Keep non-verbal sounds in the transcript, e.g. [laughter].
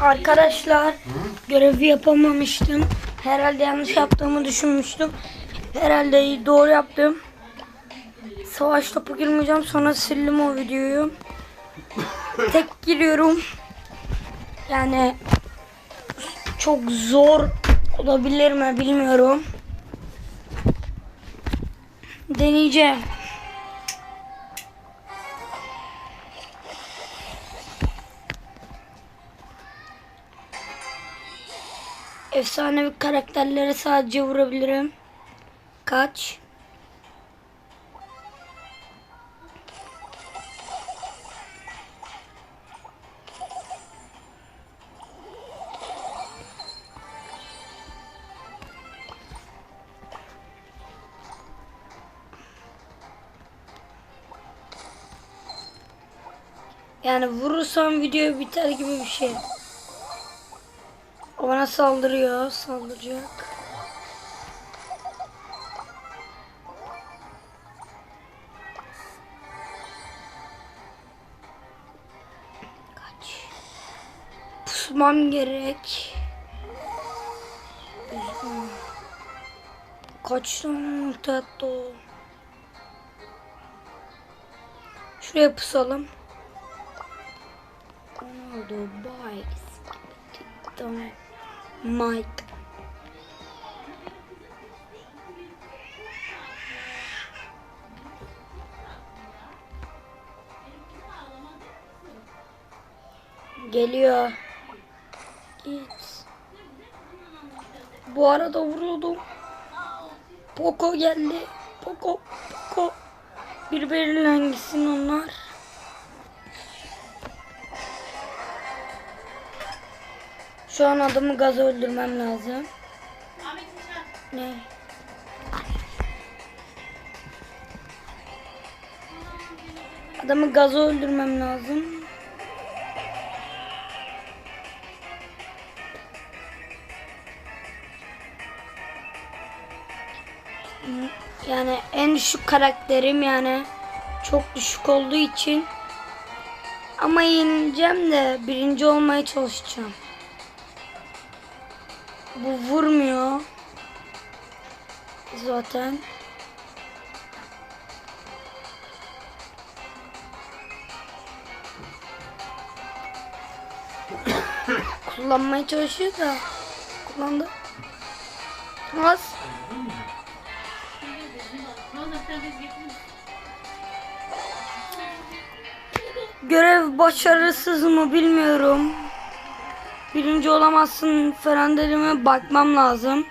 Arkadaşlar görevi yapamamıştım. Herhalde yanlış yaptığımı düşünmüştüm. Herhalde doğru yaptım. Savaş topu girmeyeceğim. Sonra sildim o videoyu. Tek giriyorum. Yani çok zor olabilir mi bilmiyorum. Deneyeceğim. Efsanevi karakterlere sadece vurabilirim. Kaç? Yani vurursam video biter gibi bir şey. Bana saldırıyor. Saldıracak. Kaç. Pusmam gerek. Üzgünüm. Kaç tane tatlı. Şuraya pusalım. Ronaldo, Bice, Tamam. Mike. Geliyor. Git. Bu arada vuruyordum. Poco geldi. Poco, Poco. Birbiriyle gitsin onlar. Şu an adamı gaz öldürmem lazım. Ne? Adamı gaz öldürmem lazım. Yani en düşük karakterim yani çok düşük olduğu için ama yenileceğim de birinci olmaya çalışacağım. Bu vurmuyor. Zaten. [coughs] Kullanmaya çalışıyor da. Kullandı. Az. Görev başarısız mı bilmiyorum. Birinci olamazsın falan dediğime bakmam lazım.